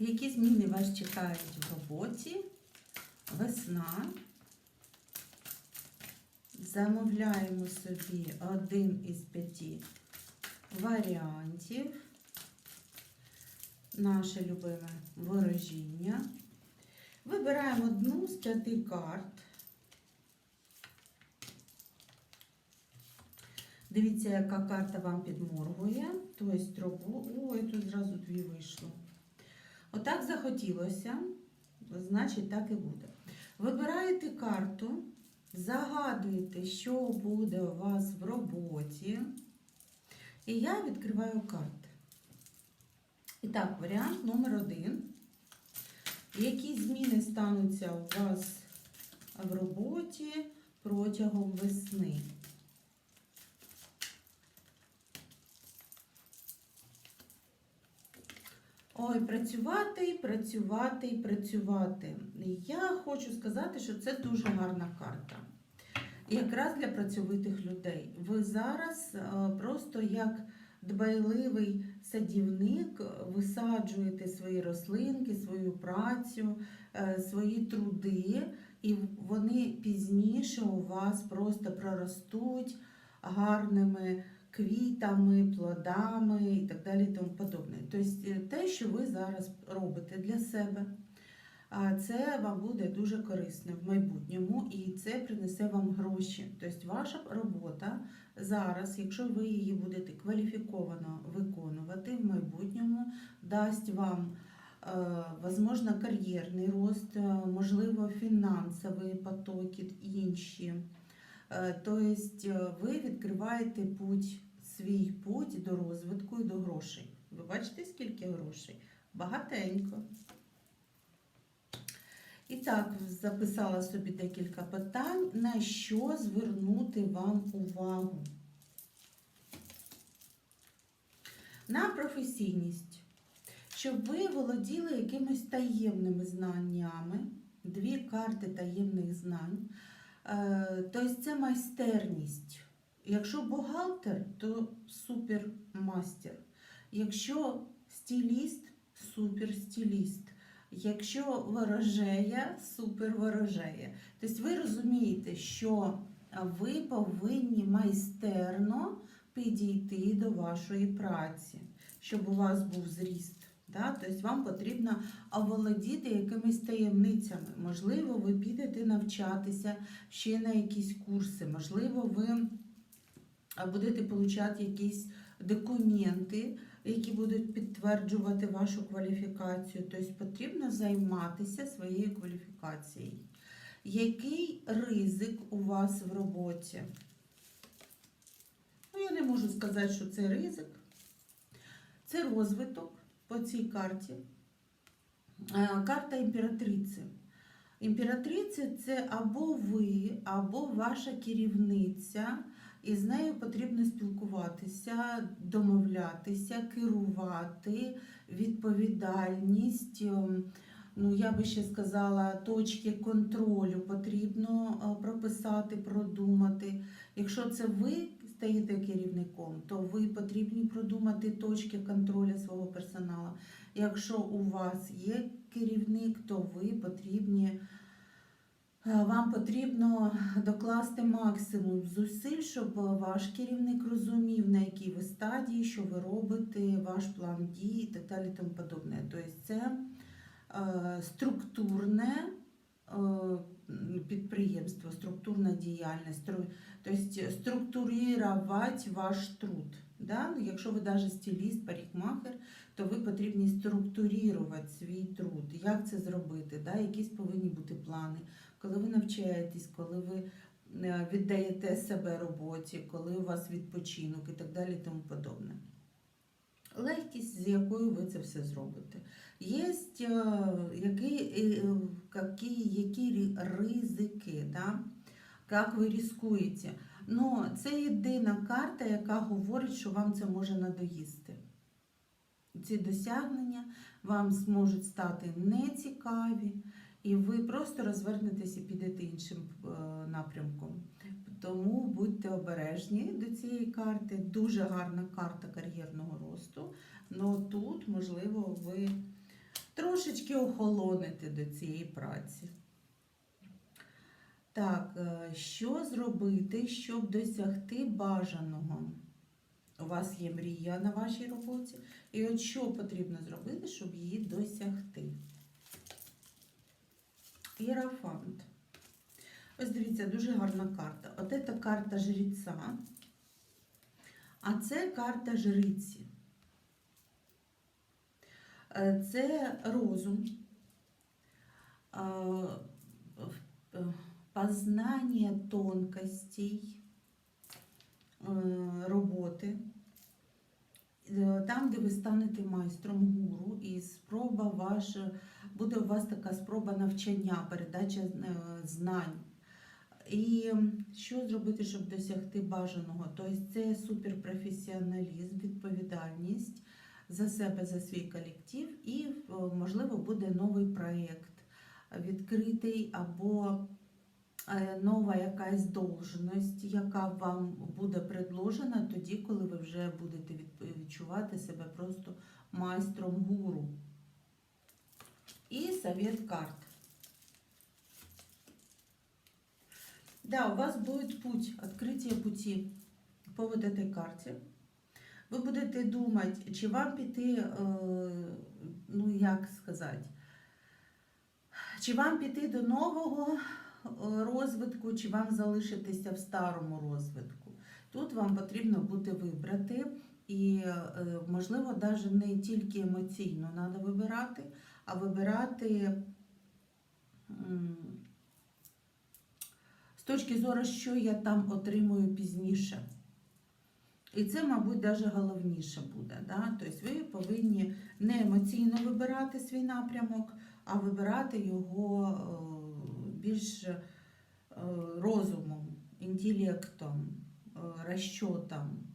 Які зміни вас чекають в роботі? Весна. Замовляємо собі один із п'яти варіантів. Наше любиме ворожіння. Вибираємо одну з п'яти карт. Дивіться, яка карта вам підморгує. Тобто, ой, тут зразу дві вийшло. Отак захотілося, значить так і буде. Вибираєте карту, загадуєте, що буде у вас в роботі. І я відкриваю карти. І так, варіант номер один. Які зміни стануться у вас в роботі протягом весни? Ой, працювати, і працювати і працювати. Я хочу сказати, що це дуже гарна карта. Якраз для працьовитих людей. Ви зараз е, просто як дбайливий садівник висаджуєте свої рослинки, свою працю, е, свої труди, і вони пізніше у вас просто проростуть гарними квітами, плодами і так далі. і Тому подобне. Тобто е, те, що ви зараз робите для себе, це вам буде дуже корисно в майбутньому і це принесе вам гроші. Тобто ваша робота зараз, якщо ви її будете кваліфіковано виконувати в майбутньому, дасть вам е, возможно кар'єрний рост, е, можливо, фінансові потоки інші. Тобто ви відкриваєте путь, свій путь до розвитку і до грошей. Ви бачите, скільки грошей? Багатенько. І так, записала собі декілька питань, на що звернути вам увагу. На професійність. Щоб ви володіли якимись таємними знаннями, дві карти таємних знань. Тобто це майстерність. Якщо бухгалтер, то супермастер. Якщо стиліст, суперстиліст. Якщо ворожея, суперворожея. Тобто ви розумієте, що ви повинні майстерно підійти до вашої праці, щоб у вас був зріст. Да? Тобто вам потрібно оволодіти якимись таємницями. Можливо, ви підете навчатися ще на якісь курси, можливо, ви будете отримати якісь документи, які будуть підтверджувати вашу кваліфікацію. Тобто потрібно займатися своєю кваліфікацією. Який ризик у вас в роботі? Ну, я не можу сказати, що це ризик. Це розвиток по цій карті. Е, Карта імператриці. Імператриця це або ви, або ваша керівниця, і з нею потрібно спілкуватися, домовлятися, керувати, відповідальність. ем, Ну, я би ще сказала, точки контролю потрібно е, прописати, продумати. Якщо це ви стаєте керівником, то ви потрібні продумати точки контролю свого персоналу. Якщо у вас є керівник, то ви потрібні. е, Вам потрібно докласти максимум зусиль, щоб ваш керівник розумів, на якій ви стадії, що ви робите, ваш план дій і так далі. Тому подобне. Тобто це е, структурне е, підприємство, структурна діяльність, стру- тобто структурувати ваш труд. Да? Якщо ви навіть стиліст, парикмахер, то ви потрібні структурувати свій труд. Як це зробити? Да? Якісь повинні бути плани. Коли ви навчаєтесь, коли ви е, віддаєте себе роботі, коли у вас відпочинок і так далі, тому подобне. Легкість, з якою ви це все зробите. Є які, е, які, які ризики, да? як ви ризикуєте. Ну, це єдина карта, яка говорить, що вам це може надоїсти. Ці досягнення вам зможуть стати нецікаві, і ви просто розвернетесь і підете іншим е, напрямком. Тому будьте обережні до цієї карти. Дуже гарна карта кар'єрного росту. але тут, можливо, ви трошечки охолонити до цієї праці. Так, е, що зробити, щоб досягти бажаного? У вас є мрія на вашій роботі. І от що потрібно зробити, щоб її досягти? Іерафант. Ось дивіться, дуже гарна карта. От це карта жреця, а це карта жриці. Е, Це розум, е, е, познання тонкостей роботи. Там, де ви станете майстром гуру, і спроба ваша, буде у вас така спроба навчання, передача знань. І що зробити, щоб досягти бажаного? Тобто це суперпрофесіоналізм, відповідальність за себе, за свій колектив, і, е, можливо, буде новий проєкт відкритий або е, нова якась должність, яка вам буде предложена тоді, коли ви вже будете відчувати себе просто майстром гуру. І совет карт. Да, у вас будет путь, открытие пути по вот этой карте. Ви будете думати, чи вам піти, е, ну як сказати, чи вам піти до нового е, розвитку, чи вам залишитися в старому розвитку. Тут вам потрібно буде вибрати, і, е, можливо, навіть не тільки емоційно треба вибирати, а вибирати. з точки зору, що я там отримую пізніше. І це, мабуть, навіть головніше буде. Да? Тобто ви повинні не емоційно вибирати свій напрямок, а вибирати його е, більш е, розумом, інтелектом, е, розчотом.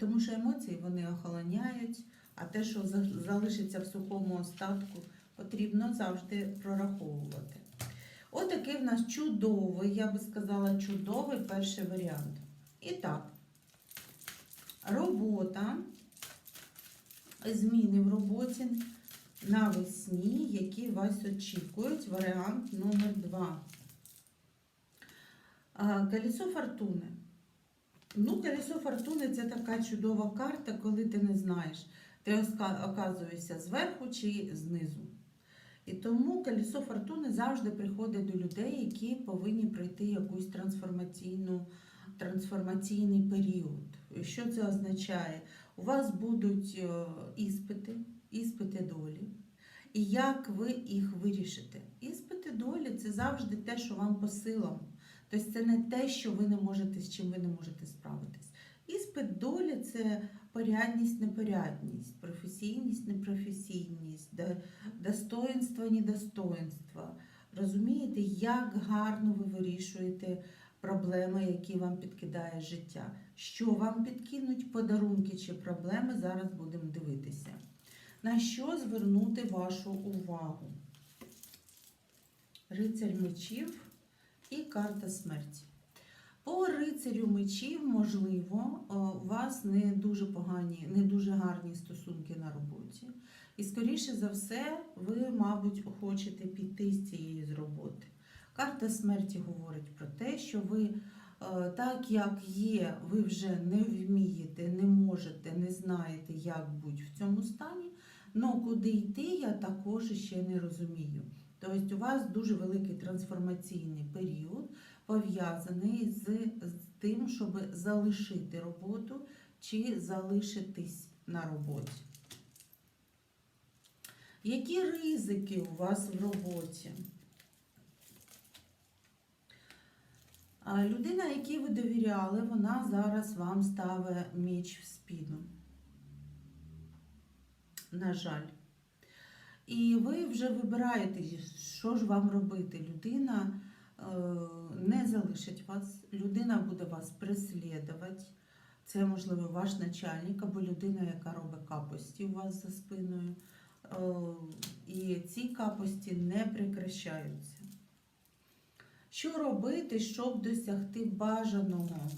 Тому що емоції вони охолоняють, а те, що залишиться в сухому остатку, потрібно завжди прораховувати. Отакий в нас чудовий, я би сказала, чудовий перший варіант. І так, робота, зміни в роботі навесні, які вас очікують. Варіант номер 2. Колесо фортуни. Ну, колесо фортуни це така чудова карта, коли ти не знаєш, ти оказуєшся зверху чи знизу. І тому колесо фортуни завжди приходить до людей, які повинні пройти якусь трансформаційну, трансформаційний період. Що це означає? У вас будуть е, іспити, іспити долі. І як ви їх вирішите? Іспити долі це завжди те, що вам по силам. Тобто це не те, що ви не можете, з чим ви не можете справитись. Іспит долі це порядність, непорядність, професійність, непрофесійність, достоинство, недостоинство. Розумієте, як гарно ви вирішуєте проблеми, які вам підкидає життя. Що вам підкинуть подарунки чи проблеми, зараз будемо дивитися. На що звернути вашу увагу? Рицарь мечів і карта смерті. По рицарю мечів, можливо, е, у вас не дуже погані, не дуже гарні стосунки на роботі. І, скоріше за все, ви, мабуть, хочете піти з цієї роботи. Карта смерті говорить про те, що ви, е, так як є, ви вже не вмієте, не можете, не знаєте, як бути в цьому стані. але куди йти, я також ще не розумію. Тобто у вас дуже великий трансформаційний період, пов'язаний з, з тим, щоб залишити роботу чи залишитись на роботі. Які ризики у вас в роботі? А Людина, якій ви довіряли, вона зараз вам ставить меч в спину. На жаль. І ви вже вибираєте, що ж вам робити. Людина е, не залишить вас, людина буде вас преслідувати. Це, можливо, ваш начальник або людина, яка робить капості у вас за спиною. Е, І ці капості не прекращаються. Що робити, щоб досягти бажаного?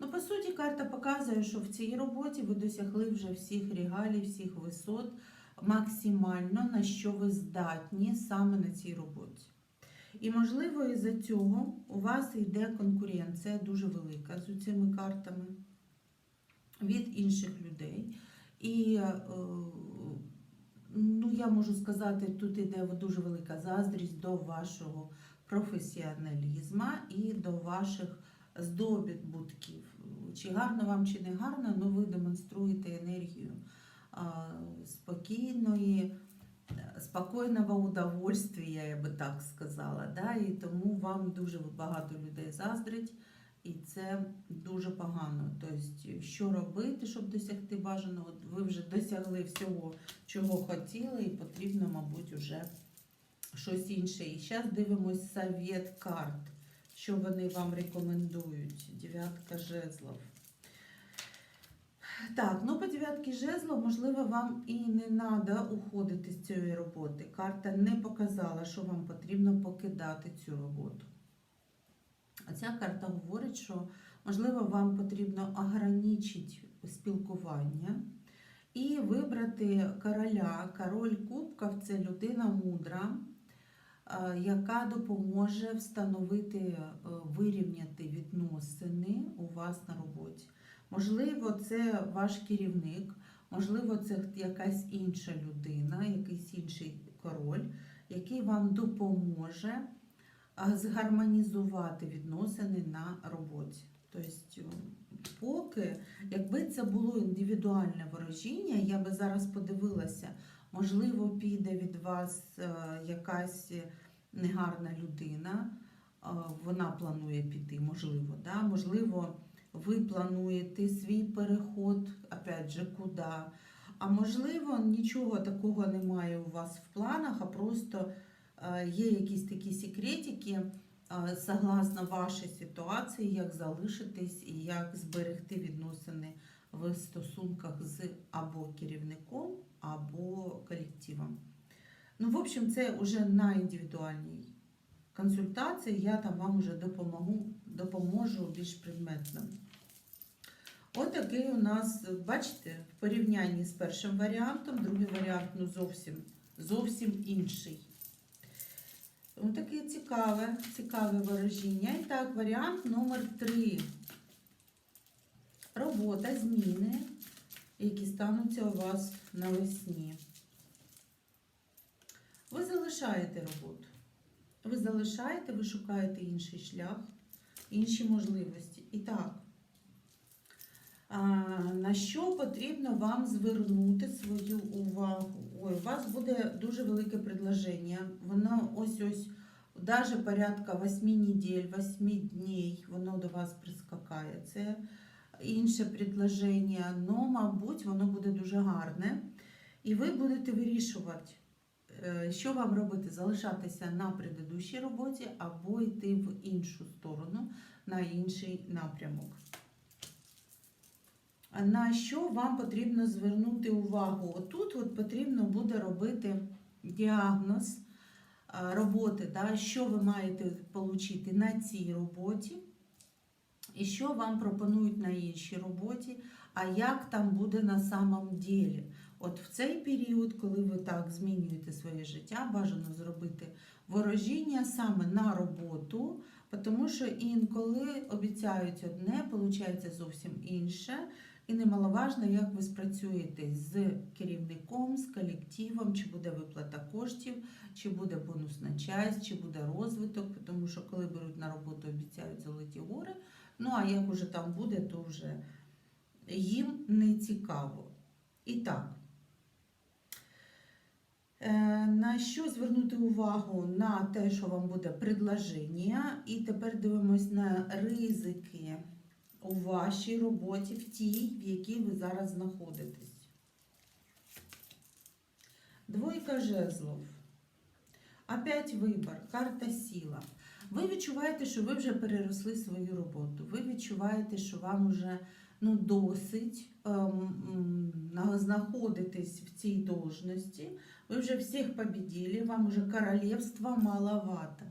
Ну, по суті, карта показує, що в цій роботі ви досягли вже всіх регалій, всіх висот максимально, на що ви здатні саме на цій роботі. І, можливо, із-за цього у вас йде конкуренція дуже велика з цими картами від інших людей. І е, ну, я можу сказати, тут йде дуже велика заздрість до вашого професіоналізму і до ваших здобутків. Чи гарно вам, чи не гарно, ну ви демонструєте енергію спокійної, спокійного удовольствия, я би так сказала. Да? І тому вам дуже багато людей заздрить. І це дуже погано. Тобто, що робити, щоб досягти бажаного? Ви вже досягли всього, чого хотіли, і потрібно, мабуть, вже щось інше. І зараз дивимось совет карт, що вони вам рекомендують. Дев'ятка жезлов. Так, ну по дев'ятки жезлов, можливо, вам і не треба уходити з цієї роботи. Карта не показала, що вам потрібно покидати цю роботу. Ця карта говорить, що можливо вам потрібно ограничити спілкування і вибрати короля. Король кубків це людина мудра, е, яка допоможе встановити, е, вирівняти відносини у вас на роботі. Можливо, це ваш керівник, можливо, це якась інша людина, якийсь інший король, який вам допоможе згармонізувати відносини на роботі. Тобто, поки, якби це було індивідуальне ворожіння, я би зараз подивилася, можливо, піде від вас е, якась негарна людина, е, вона планує піти, можливо, да? можливо, ви плануєте свій переход, опять же, куди. А можливо, нічого такого немає у вас в планах, а просто є якісь такі секретики, е, согласно вашій ситуації, як залишитись і як зберегти відносини в стосунках з або керівником, або колективом. Ну, в общем, це вже на індивідуальній консультації. Я там вам вже допомогу, допоможу більш предметно. Отакий у нас, бачите, в порівнянні з першим варіантом, другий варіант ну, зовсім, зовсім інший. Ось таке цікаве, цікаве ворожіння. І так, варіант номер 3. Робота, зміни, які стануться у вас навесні. Ви залишаєте роботу. Ви залишаєте, ви шукаєте інший шлях, інші можливості. І так, на що потрібно вам звернути свою увагу? Ой, у вас буде дуже велике предложення. Воно ось ось, даже порядка 8 неділь, 8 днів, воно до вас прискакає. Це інше предложення, але, мабуть, воно буде дуже гарне. І ви будете вирішувати, е, що вам робити, залишатися на предыдущій роботі або йти в іншу сторону, на інший напрямок. На що вам потрібно звернути увагу? Отут от потрібно буде робити діагноз роботи, да, що ви маєте отримати на цій роботі, і що вам пропонують на іншій роботі, а як там буде на самом ділі. От в цей період, коли ви так змінюєте своє життя, бажано зробити ворожіння саме на роботу, тому що інколи обіцяють одне, виходить зовсім інше. І немаловажно, як ви спрацюєте з керівником, з колективом, чи буде виплата коштів, чи буде бонусна часть, чи буде розвиток, тому що коли беруть на роботу, обіцяють золоті гори. Ну а як уже там буде, то вже їм не цікаво. І так, е, на що звернути увагу? На те, що вам буде предложення, і тепер дивимось на ризики у вашій роботі, в тій, в якій ви зараз знаходитесь. Двойка жезлов. Опять вибор, карта сіла. Ви відчуваєте, що ви вже переросли свою роботу. Ви відчуваєте, що вам вже ну, досить ем, знаходитись в цій должності. Ви вже всіх победили, вам вже королівства маловато.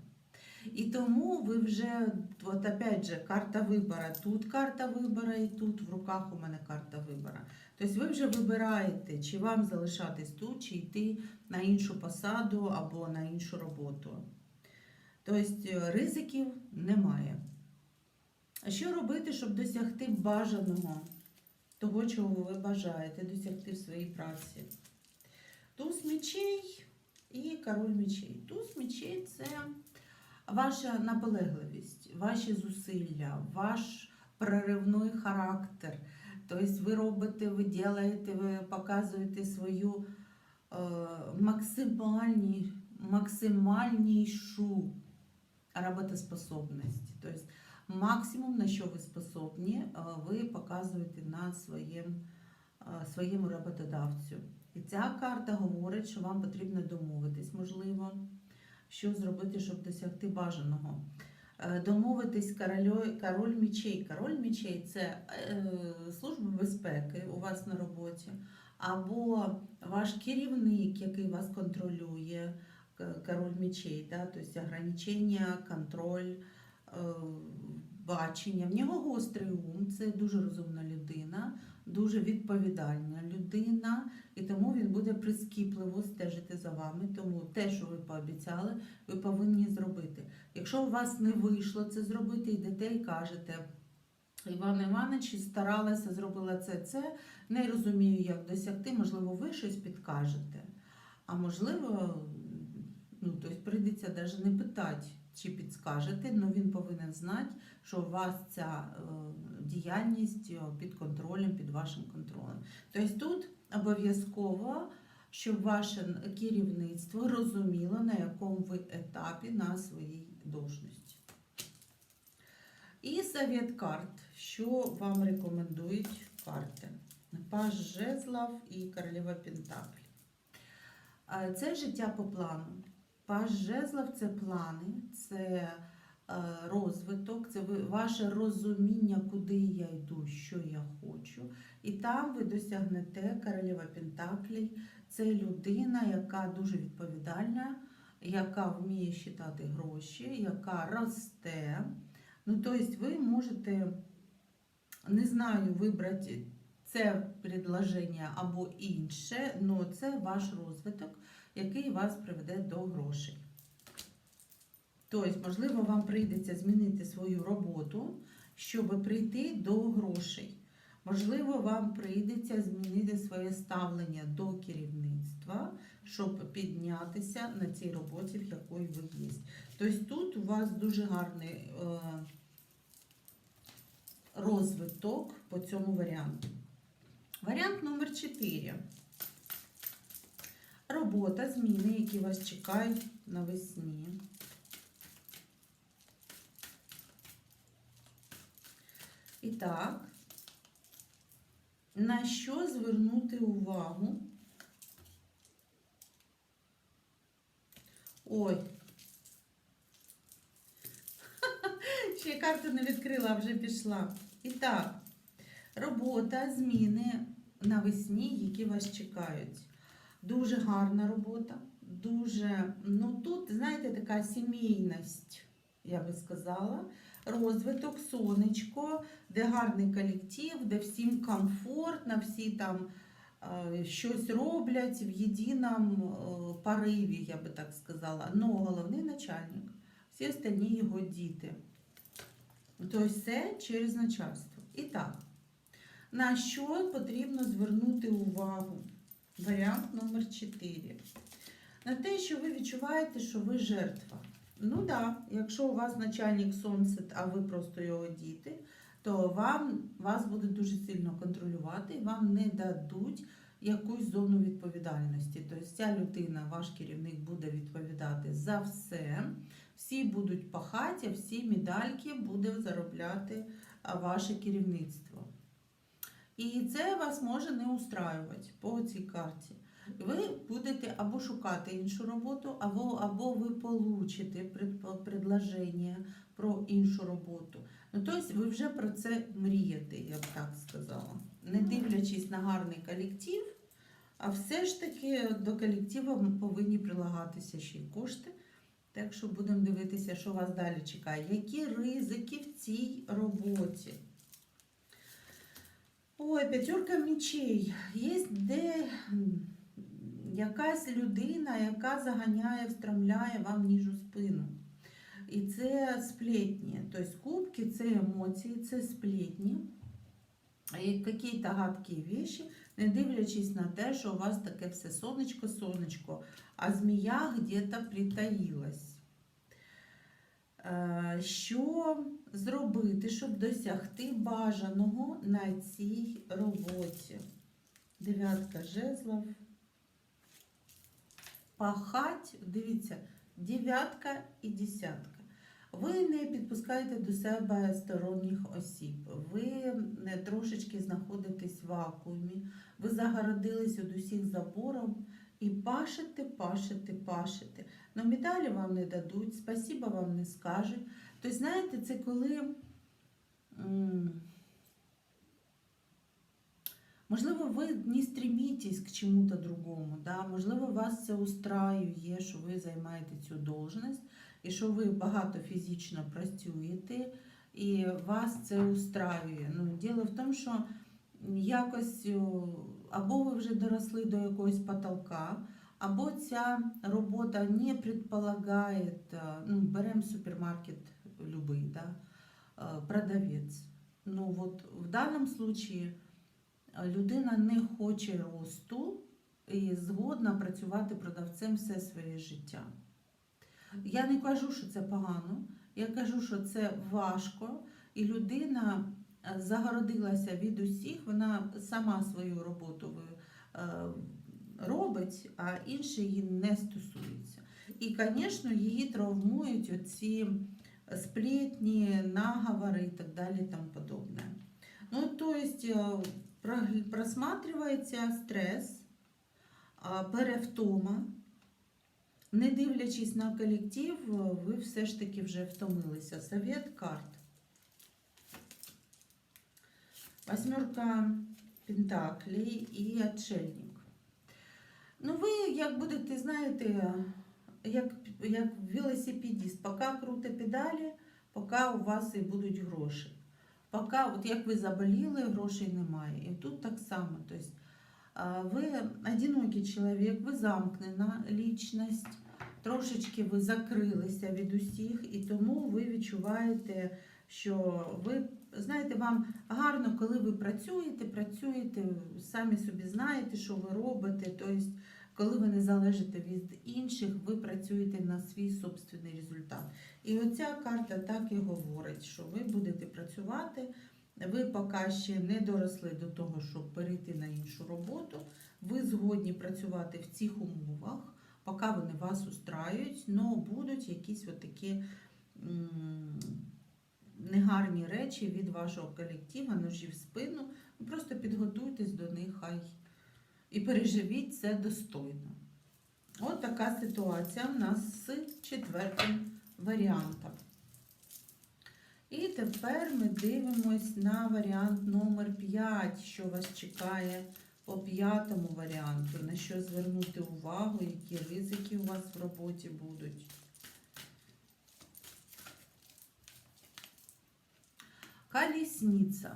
І тому ви вже, от опять же, карта вибора. Тут карта вибора, і тут в руках у мене карта вибора. Тобто ви вже вибираєте, чи вам залишатись тут, чи йти на іншу посаду або на іншу роботу. Тобто е, ризиків немає. А що робити, щоб досягти бажаного, того, чого ви бажаєте, досягти в своїй праці? Туз мечей і король мечей. Туз мечей це ваша наполегливість, ваші зусилля, ваш проривний характер. Тобто ви робите, ви ділаєте, ви показуєте свою е, максимальні, максимальнішу роботоспособність. Тобто максимум, на що ви способні, е, ви показуєте на своєму, е, своєму роботодавцю. І ця карта говорить, що вам потрібно домовитись, можливо, що зробити, щоб досягти бажаного. Е, Домовитись король, король мічей. Король мічей це е, служба безпеки у вас на роботі, або ваш керівник, який вас контролює, король мічей, да? тобто ограничення, контроль, е, бачення. В нього гострий ум, це дуже розумна людина, дуже відповідальна людина, і тому він буде прискіпливо стежити за вами. Тому те, що ви пообіцяли, ви повинні зробити. Якщо у вас не вийшло це зробити, йдете і кажете. Іван Іванович старалася, зробила це, це. Не розумію, як досягти. Можливо, ви щось підкажете. А можливо, ну, тобто прийдеться навіть не питати, чи підскажете, але він повинен знати, що у вас ця е, діяльність е, під контролем, під вашим контролем. Тобто тут обов'язково, щоб ваше керівництво розуміло, на якому ви етапі на своїй должності. І совет карт, що вам рекомендують карти. Паж жезлов і королева Пентаклі. Це життя по плану. Паж жезлов це плани, це е, розвиток, це ваше розуміння, куди я йду, що я хочу. І там ви досягнете королева Пентаклей. Це людина, яка дуже відповідальна, яка вміє считати гроші, яка росте. Ну, тобто ви можете, не знаю, вибрати це предложення або інше, але це ваш розвиток, який вас приведе до грошей. Тобто, можливо, вам прийдеться змінити свою роботу, щоб прийти до грошей. Можливо, вам прийдеться змінити своє ставлення до керівництва, щоб піднятися на цій роботі, в якої ви є. Тобто тут у вас дуже гарний е, розвиток по цьому варіанту. Варіант номер 4. Робота, зміни, які вас чекають навесні. І так, на що звернути увагу? Ой. Ще карту не відкрила, вже пішла. І так, робота, зміни навесні, які вас чекають. Дуже гарна робота, дуже, ну тут, знаєте, така сімейність, я би сказала. Розвиток, сонечко, де гарний колектив, де всім комфортно, всі там е, щось роблять в єдиному е, пориві, я би так сказала. Ну, головний начальник, всі остальні його діти. Тобто все через начальство. І так, на що потрібно звернути увагу? Варіант номер 4. На те, що ви відчуваєте, що ви жертва. Ну так, да, якщо у вас начальник сонце, а ви просто його діти, то вам, вас будуть дуже сильно контролювати і вам не дадуть якусь зону відповідальності. Тобто ця людина, ваш керівник, буде відповідати за все. Всі будуть пахати, а всі медальки буде заробляти ваше керівництво. І це вас може не устраювати по цій карті. Ви будете або шукати іншу роботу, або, або ви получите пред- предложення про іншу роботу. Ну, тобто ви вже про це мрієте, я б так сказала. Не дивлячись на гарний колектив, а все ж таки до колективу повинні прилагатися ще й кошти. Так що будемо дивитися, що вас далі чекає. Які ризики в цій роботі? Ой, п'ятерка мечей. Є де якась людина, яка заганяє, встромляє вам ніж у спину. І це сплетні. Тобто кубки це емоції, це сплетні. Якісь гадкі вещи, не дивлячись на те, що у вас таке все сонечко-сонечко, а змія где-то притаїлась. Е, Що зробити, щоб досягти бажаного на цій роботі? Дев'ятка жезлов. Пахать, дивіться, дев'ятка і десятка. Ви не підпускаєте до себе сторонніх осіб, ви не трошечки знаходитесь в вакуумі, ви загородились від усіх забором і пашете, пашете, пашете. Но медалі вам не дадуть, спасіба вам не скажуть. Тобто, знаєте, це коли. Можливо, ви не стремитесь к чому-то другому, да? можливо, вас це устраює, що ви займаєте цю должність, і що ви багато фізично працюєте, і вас це устраює. Ну, діло в тому, що якось або ви вже доросли до якогось потолка, або ця робота не предполагає, ну, беремо супермаркет любий, да? а, продавець. Ну, от в даному случае людина не хоче росту і згодна працювати продавцем все своє життя. Я не кажу, що це погано, я кажу, що це важко, і людина е, загородилася від усіх, вона сама свою роботу е, робить, а інші її не стосуються. І, звісно, її травмують оці сплетні, наговори і так далі і тому подобне. Ну, то есть е, прогл- просматривається стрес, перевтома. Не дивлячись на колектив, е, ви все ж таки вже втомилися. Совет карт. Восьмерка пентаклей і отшельник. Ну, ви як будете, знаєте, як, як велосипедист, поки круте педалі, поки у вас і будуть гроші. Поки, от як ви заболіли, грошей немає. І тут так само. Тобто, ви одинокий чоловік, ви замкнена лічність, трошечки ви закрилися від усіх, і тому ви відчуваєте, що ви, знаєте, вам гарно, коли ви працюєте, працюєте, самі собі знаєте, що ви робите. Тобто, коли ви не залежите від інших, ви працюєте на свій собственний результат. І оця карта так і говорить, що ви будете працювати, ви поки ще не доросли до того, щоб перейти на іншу роботу. Ви згодні працювати в цих умовах, поки вони вас устраюють, але будуть якісь отакі негарні речі від вашого колектива, ножі в спину. Просто підготуйтесь до них хай і переживіть це достойно. От така ситуація в нас з четвертим варіантом. І тепер ми дивимось на варіант номер 5, що вас чекає по п'ятому варіанту, на що звернути увагу, які ризики у вас в роботі будуть. Колісниця.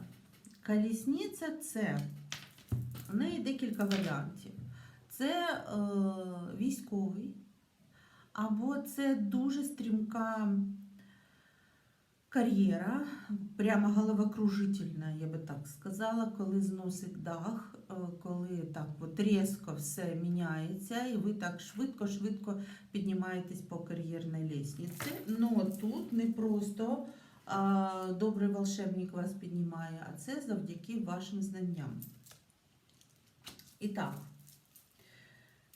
Колісниця це в неї декілька варіантів. Це е, військовий, або це дуже стрімка кар'єра, прямо головокружительна, я би так сказала, коли зносить дах, е, коли так от різко все міняється, і ви так швидко-швидко піднімаєтесь по кар'єрній лестниці. Ну тут не просто а, добрий волшебник вас піднімає, а це завдяки вашим знанням. І так,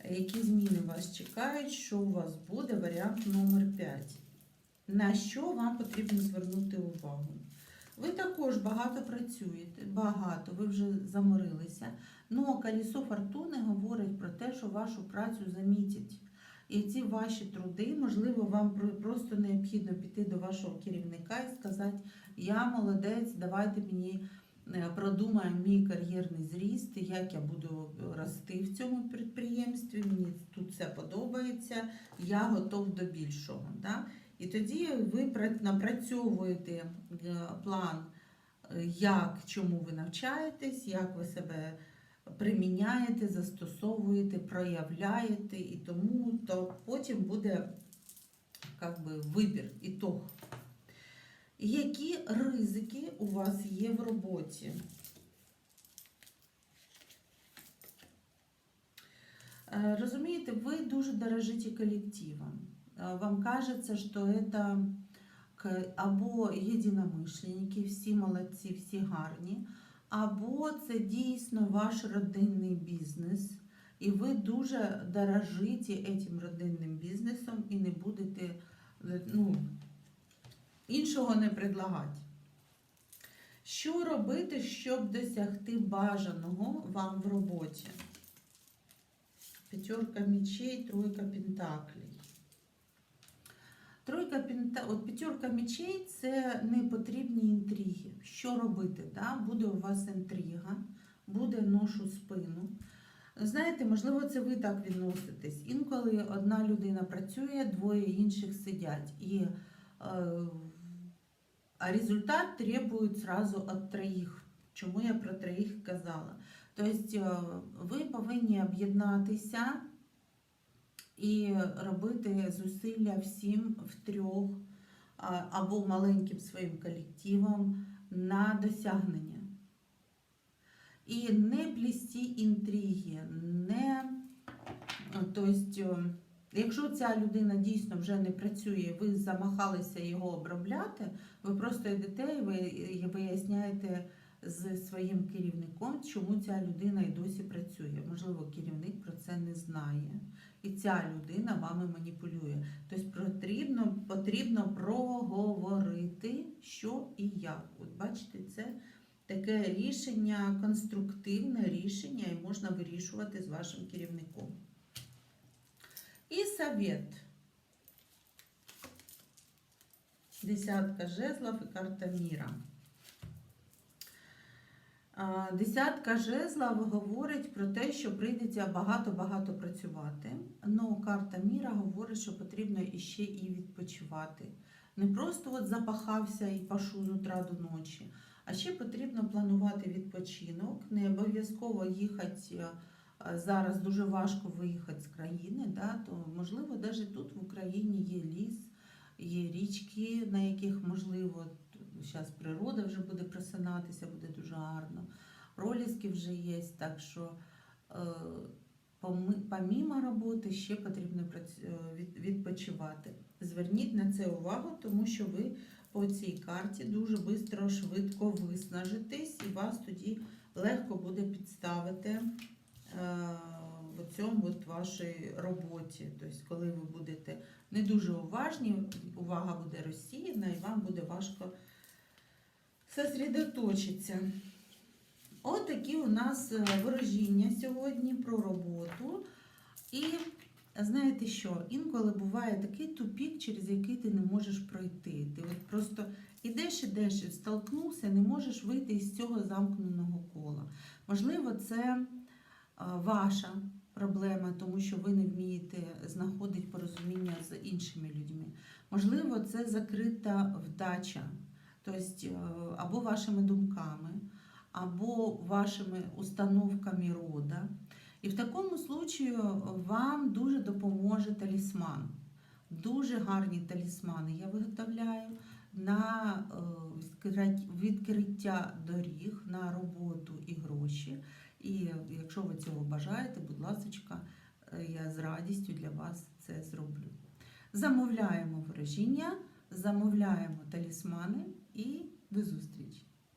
які зміни вас чекають, що у вас буде варіант номер 5. На що вам потрібно звернути увагу? Ви також багато працюєте, багато, ви вже заморилися. Ну, колесо фортуни говорить про те, що вашу працю замітять. І ці ваші труди, можливо, вам просто необхідно піти до вашого керівника і сказати: Я молодець, давайте мені продумаю мій кар'єрний зріст, як я буду рости в цьому підприємстві. Мені тут все подобається, я готов до більшого. Да? І тоді ви напрацьовуєте е, план, е, як чому ви навчаєтесь, як ви себе приміняєте, застосовуєте, проявляєте, і тому то потім буде как би, вибір, ітог. Які ризики у вас є в роботі? Е, Розумієте, ви дуже дорожите коллективом. Е, Вам кажется, що это або єдиномишленники, всі молодці, всі гарні, або це дійсно ваш родинний бізнес, і ви дуже дорожите этим родинним бізнесом і не будете е, ну, іншого не предлагати. Що робити, щоб досягти бажаного вам в роботі? П'ятерка мечей, тройка пентаклей. Тройка пента... От п'ятерка мечей це непотрібні інтриги. Що робити? Да? Буде у вас інтрига, буде ношу спину. Знаєте, можливо, це ви так відноситесь. Інколи одна людина працює, двоє інших сидять. І, е, а результат требують сразу від троїх. Чому я про троїх казала? Тобто е, ви повинні об'єднатися і робити зусилля всім втрьох а, або маленьким своїм колективом на досягнення. І не плісті інтриги, не тобто, якщо ця людина дійсно вже не працює, ви замахалися його обробляти, ви просто йдете і ви виясняєте з своїм керівником, чому ця людина і досі працює. Можливо, керівник про це не знає. І ця людина вами маніпулює. Тобто потрібно, потрібно проговорити, що і як. От бачите, це таке рішення, конструктивне рішення, і можна вирішувати з вашим керівником. І совет. Десятка жезлов і карта міра. Десятка жезлов говорить про те, що прийдеться багато-багато працювати. Ну, карта міра говорить, що потрібно іще і відпочивати. Не просто от запахався і пашу з утра до ночі, а ще потрібно планувати відпочинок. Не обов'язково їхати е, зараз дуже важко виїхати з країни. Да? То можливо, навіть тут в Україні є ліс, є річки, на яких можливо зараз природа вже буде просинатися, буде дуже гарно. Проліски вже є, так що е, помімо роботи ще потрібно е, від- відпочивати. Зверніть на це увагу, тому що ви по цій карті дуже швидко, швидко виснажитесь, і вас тоді легко буде підставити е, в цьому вашій роботі. Тобто, коли ви будете не дуже уважні, увага буде розсіяна, і вам буде важко сосредоточитися. От у нас е, ворожіння сьогодні про роботу. І знаєте що? Інколи буває такий тупік, через який ти не можеш пройти. Ти от просто ідеш, ідеш, і столкнувся, не можеш вийти із цього замкненого кола. Можливо, це е, ваша проблема, тому що ви не вмієте знаходити порозуміння з іншими людьми. Можливо, це закрита вдача, тобто е, або вашими думками, або вашими установками рода. І в такому случаю вам дуже допоможе талісман. Дуже гарні талісмани я виготовляю на е, відкриття- відкриття доріг, на роботу і гроші. І якщо ви цього бажаєте, будь ласка, я з радістю для вас це зроблю. Замовляємо ворожіння, замовляємо талісмани і до зустрічі!